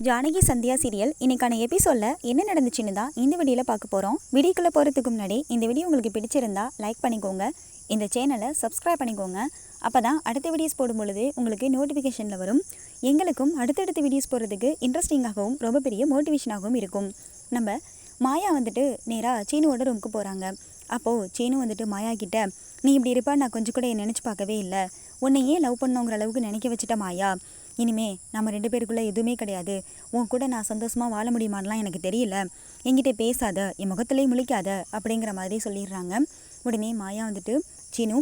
Janaki Sandhya serial இன்னைக்கான எபிசோடில் என்ன நடந்துச்சுன்னு தான் இந்த வீடியோவில் பார்க்க போகிறோம் வீடியோக்குள்ளே போகிறதுக்கு முன்னாடி இந்த வீடியோ உங்களுக்கு பிடிச்சிருந்தா லைக் பண்ணிக்கோங்க. இந்த சேனலை சப்ஸ்கிரைப் பண்ணிக்கோங்க. அப்போ தான் அடுத்த வீடியோஸ் போடும் பொழுது உங்களுக்கு நோட்டிஃபிகேஷனில் வரும். எங்களுக்கும் அடுத்தடுத்த வீடியோஸ் போடுறதுக்கு இன்ட்ரெஸ்டிங்காகவும் ரொம்ப பெரிய மோட்டிவேஷனாகவும் இருக்கும். நம்ம மாயா வந்துட்டு நேராக சீனுவோட ரூமுக்கு போகிறாங்க அப்போது சீனு வந்துட்டு மாயா கிட்ட நீ இப்படி இருப்பா நான் கொஞ்சம் கூட நினச்சி பார்க்கவே இல்லை. உன்னை ஏன் லவ் பண்ணுங்கிற அளவுக்கு நினைக்க வச்சுட்ட மாயா. இனிமே நம்ம ரெண்டு பேருக்குள்ளே எதுவுமே கிடையாது. உன் கூட நான் சந்தோஷமாக வாழ முடியுமான்லாம் எனக்கு தெரியல. என்கிட்ட பேசாத என் முகத்திலே முழிக்காத அப்படிங்கிற மாதிரி சொல்லிடுறாங்க. உடனே மாயா வந்துட்டு சீனு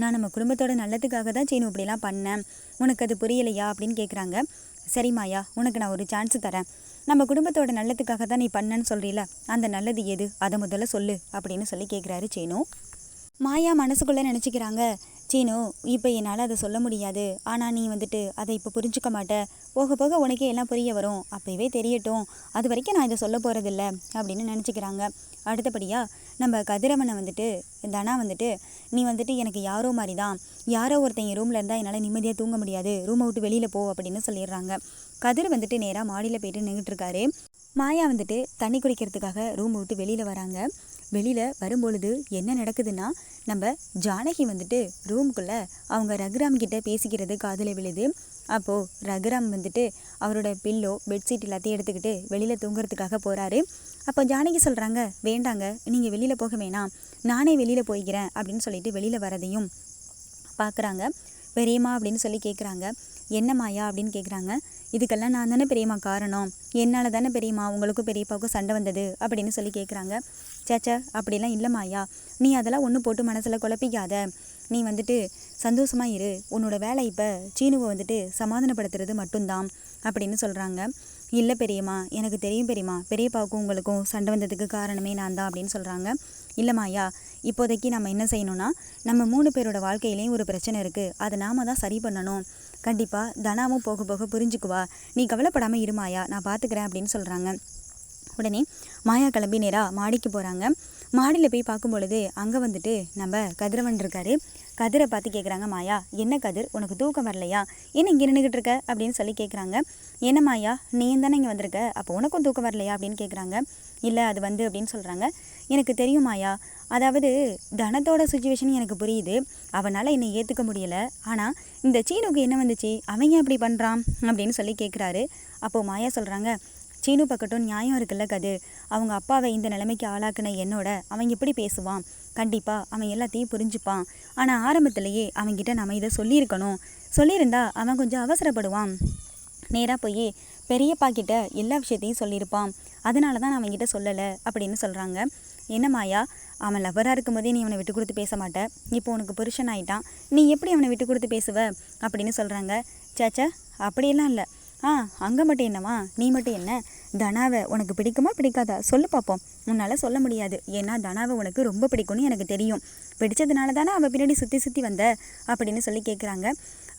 நான் நம்ம குடும்பத்தோட நல்லதுக்காக தான் சீனு இப்படிலாம் பண்ணேன். உனக்கு அது புரியலையா? அப்படின்னு கேட்குறாங்க சரி மாயா உனக்கு நான் ஒரு சான்ஸ் தரேன். நம்ம குடும்பத்தோட நல்லதுக்காக தான் நீ பண்ணேன்னு சொல்கிறீல அந்த நல்லது எது? அதை முதல்ல சொல்லு அப்படின்னு சொல்லி கேட்குறாரு சீனு. மாயா மனசுக்குள்ளே நினச்சிக்கிறாங்க சீனு இப்போ என்னால் அதை சொல்ல முடியாது. ஆனால் நீ வந்துட்டு அதை இப்போ புரிஞ்சுக்க மாட்ட. போக போக உனக்கே எல்லாம் புரிய வரும். அப்போவே தெரியட்டும். அது வரைக்கும் நான் இதை சொல்ல போகிறதில்ல அப்படின்னு நினச்சிக்கிறாங்க. அடுத்தபடியாக நம்ம கதிரவனை வந்துட்டு தனா வந்துட்டு நீ வந்துட்டு எனக்கு யாரோ மாதிரி தான் யாரோ ஒருத்தன் ரூமில் இருந்தால் என்னால் நிம்மதியாக தூங்க முடியாது. ரூமை விட்டு வெளியில் போ அப்படின்னு சொல்லிடுறாங்க. கதிர் வந்துட்டு நேராக மாடியில் போயிட்டு நின்றுட்டு இருக்காரு. மாயா வந்துட்டு தண்ணி குடிக்கிறதுக்காக ரூம் விட்டு வெளியில் வராங்க. வெளியில் வரும்பொழுது என்ன நடக்குதுன்னா நம்ம ஜானகி வந்துட்டு ரூமுக்குள்ளே அவங்க ரகுராம் கிட்டே பேசிக்கிறது காதில் விழுது. அப்போது ரகுராம் வந்துட்டு அவரோட பில்லோ பெட்ஷீட் எல்லாத்தையும் எடுத்துக்கிட்டு வெளியில் தூங்குறதுக்காக போகிறாரு அப்போ ஜானகி சொல்கிறாங்க வேண்டாங்க நீங்கள் வெளியில் போக வேணாம். நானே வெளியில் போய்க்கிறேன் அப்படின்னு சொல்லிட்டு வெளியில் வரதையும் பார்க்குறாங்க பெரியம்மா அப்படின்னு சொல்லி கேட்குறாங்க என்ன மாயா? அப்படின்னு கேட்குறாங்க இதுக்கெல்லாம் நான் தானே பெரியம்மா காரணம்? என்னால் தானே பெரியம்மா உங்களுக்கும் பெரியப்பாவுக்கும் சண்டை வந்தது? அப்படின்னு சொல்லி கேட்குறாங்க சேச்சா அப்படிலாம் இல்லைம்மாயா நீ அதெல்லாம் ஒன்று போட்டு மனசில் குழப்பிக்காத. நீ வந்துட்டு சந்தோஷமாக இரு. உன்னோட வேலை இப்போ சீனுவை வந்துட்டு சமாதானப்படுத்துறது மட்டும்தான் அப்படின்னு சொல்கிறாங்க இல்லை பெரியம்மா எனக்கு தெரியும் பெரியம்மா பெரியப்பாவுக்கும் உங்களுக்கும் சண்டை வந்ததுக்கு காரணமே நான் தான் அப்படின்னு சொல்கிறாங்க இல்லைம்மாயா இப்போதைக்கு நம்ம என்ன செய்யணும்னா நம்ம மூணு பேரோட வாழ்க்கையிலையும் ஒரு பிரச்சனை இருக்குது அதை நாம தான் சரி பண்ணணும். கண்டிப்பாக தனாவும் போக போக புரிஞ்சுக்குவா. நீ கவலைப்படாமல் இருமாயா நான் பார்த்துக்கிறேன் அப்படின்னு சொல்கிறாங்க உடனே மாயா கிளம்பி நேராக மாடிக்கு போகிறாங்க மாடியில் போய் பார்க்கும் பொழுது அங்கே வந்துட்டு நம்ம கதிரவன் இருக்காரு. கதிரை பார்த்து கேட்குறாங்க மாயா என்ன கதிர்? உனக்கு தூக்கம் வரலையா? என்ன இங்கே நின்றுக்கிட்டு இருக்க? அப்படின்னு சொல்லி கேட்குறாங்க என்ன மாயா நீ தானே இங்கே வந்திருக்க? அப்போ உனக்கும் தூக்கம் வரலையா? அப்படின்னு கேட்குறாங்க இல்லை அது வந்து அப்படின்னு சொல்கிறாங்க எனக்கு தெரியுமாயா அதாவது தனத்தோட சுச்சுவேஷன் எனக்கு புரியுது. அவனால் என்னை ஏற்றுக்க முடியலை. ஆனால் இந்த சீனுக்கு என்ன வந்துச்சு? அவங்க அப்படி பண்ணுறான் அப்படின்னு சொல்லி கேட்குறாரு அப்போது மாயா சொல்கிறாங்க சீனு பக்கட்டும் நியாயம் இருக்குல்ல கது அவங்க அப்பாவை இந்த நிலைமைக்கு ஆளாக்குன என்னோட அவன் எப்படி பேசுவான். கண்டிப்பாக அவன் எல்லாத்தையும் புரிஞ்சுப்பான். ஆனால் ஆரம்பத்திலேயே அவன்கிட்ட நம்ம இதை சொல்லியிருக்கணும். சொல்லியிருந்தா அவன் கொஞ்சம் அவசரப்படுவான். நேராக போய் பெரியப்பா கிட்ட எல்லா விஷயத்தையும் சொல்லியிருப்பான். அதனால தான் நான் அவன்கிட்ட சொல்லலை அப்படின்னு சொல்கிறாங்க என்ன மாயா? அவன் லவ்வராக இருக்கும்போதே நீ அவனை விட்டு கொடுத்து பேச மாட்ட. இப்போ உனக்கு புருஷன் ஆயிட்டான் நீ எப்படி அவனை விட்டு கொடுத்து பேசுவ? அப்படின்னு சொல்கிறாங்க சேச்சா அப்படியெல்லாம் இல்லை. ஆ அங்கே மட்டும் என்னவா நீ மட்டும் என்ன? தனாவை உனக்கு பிடிக்குமா? பிடிக்காதா? சொல்லு பார்ப்போம் உன்னால் சொல்ல முடியாது. ஏன்னா தனாவை உனக்கு ரொம்ப பிடிக்கும்னு எனக்கு தெரியும். பிடிச்சதுனால தானே அவள் பின்னாடி சுற்றி சுற்றி வந்த? அப்படின்னு சொல்லி கேட்குறாங்க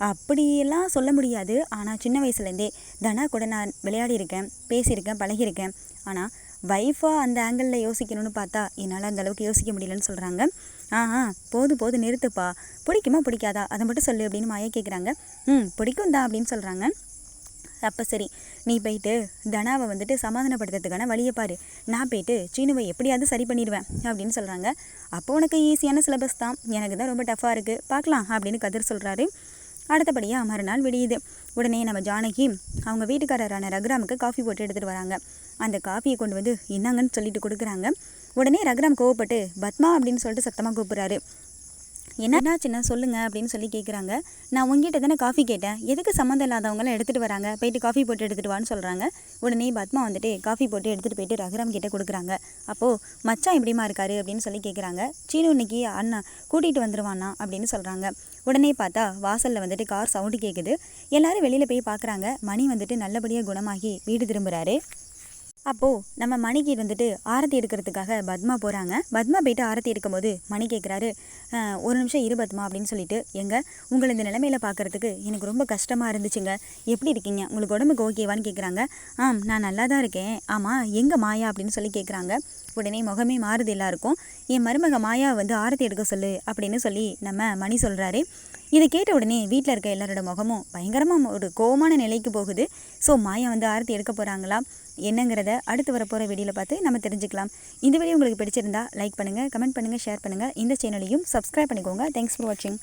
அப்படியெல்லாம் சொல்ல முடியாது. ஆனால் சின்ன வயசுலேருந்தே தனா கூட நான் விளையாடியிருக்கேன் பேசியிருக்கேன் பழகியிருக்கேன். ஆனால் வைஃபாக அந்த ஆங்கிளில் யோசிக்கணும்னு பார்த்தா என்னால் அந்த அளவுக்கு யோசிக்க முடியலன்னு சொல்கிறாங்க ஆ ஆ போது போது நிறுத்துப்பா. பிடிக்குமா பிடிக்காதா? அதை மட்டும் சொல்லு அப்படின்னு மாயா கேட்குறாங்க ம் பிடிக்கும் தான் அப்படின்னு சொல்கிறாங்க அப்போ சரி நீ போயிட்டு தனாவை வந்துட்டு சமாதானப்படுத்துறதுக்கான வழியை பாரு. நான் போயிட்டு சீனுவை எப்படியாவது சரி பண்ணிடுவேன் அப்படின்னு சொல்கிறாங்க அப்போ உனக்கு ஈஸியான சிலபஸ் தான். எனக்கு தான் ரொம்ப டஃப்பாக இருக்குது பார்க்கலாம் அப்படின்னு கதிர் சொல்கிறாரு அடுத்தபடியாக மறுநாள் விடியுது. உடனே நம்ம ஜானகி அவங்க வீட்டுக்காரரான ரகுராமுக்கு காஃபி போட்டு எடுத்துகிட்டு வராங்க. அந்த காஃபியை கொண்டு வந்து என்னங்கன்னு சொல்லிட்டு கொடுக்குறாங்க. உடனே ரகுராம் கோவப்பட்டு பத்மா அப்படின்னு சொல்லிட்டு சத்தமாக கூப்பிட்றாரு. என்னாச்சுன்னா சொல்லுங்க அப்படின்னு சொல்லி கேட்குறாங்க நான் உங்ககிட்ட தானே காஃபி கேட்டேன். எதுக்கு சம்மந்தம் இல்லாதவங்களாம் எடுத்துகிட்டு வராங்க? போயிட்டு காஃபி போட்டு எடுத்துகிட்டு வான்னு சொல்கிறாங்க உடனே பத்மா வந்துட்டு காஃபி போட்டு எடுத்துகிட்டு போயிட்டு ரகுராம் கிட்டே கொடுக்குறாங்க. அப்போது மச்சான் எப்படிமா இருக்காரு அப்படின்னு சொல்லி கேட்குறாங்க சீனு இன்னைக்கு அண்ணா கூட்டிகிட்டு வந்துடுவானா அப்படின்னு சொல்கிறாங்க உடனே பார்த்தா வாசலில் வந்துட்டு கார் சவுண்டு கேட்குது எல்லாரும் வெளியில் போய் பார்க்குறாங்க மணி வந்துட்டு நல்லபடியாக குணமாகி வீடு திரும்புகிறாரு அப்போது நம்ம மணிக்கு வந்துட்டு ஆரத்தி எடுக்கிறதுக்காக பத்மா போகிறாங்க பத்மா போயிட்டு ஆரத்தி எடுக்கும்போது மணி கேட்குறாரு ஒரு நிமிஷம் இரு பத்மா அப்படின்னு சொல்லிட்டு எங்க உங்களை இந்த நிலமையில பார்க்குறதுக்கு எனக்கு ரொம்ப கஷ்டமாக இருந்துச்சுங்க. எப்படி இருக்கீங்க? உங்களுக்கு உடம்புக்கு ஓகேவான்னு கேட்குறாங்க ஆம் நான் நல்லா தான் இருக்கேன். ஆமாம் எங்கே மாயா? அப்படின்னு சொல்லி கேட்குறாங்க உடனே முகமே மாறுது எல்லாருக்கும். என் மருமக மாயா வந்து ஆரத்தி எடுக்க சொல்லு அப்படின்னு சொல்லி நம்ம மணி சொல்கிறாரு இதை கேட்ட உடனே வீட்டில் இருக்க எல்லாரோட முகமும் பயங்கரமாக ஒரு கோவமான நிலைக்கு போகுது. ஸோ மாயா வந்து ஆரத்தி எடுக்க போகிறாங்களா என்னங்கிறத அடுத்து வரப்போகிற வீடியோவில் பார்த்து நம்ம தெரிஞ்சுக்கலாம். இந்த வீடியோ உங்களுக்கு பிடிச்சிருந்தா லைக் பண்ணுங்கள் கமெண்ட் பண்ணுங்கள் ஷேர் பண்ணுங்கள் இந்த சேனலையும் சப்ஸ்கிரைப் பண்ணிக்கோங்க. தேங்க்ஸ் ஃபார் வாட்சிங்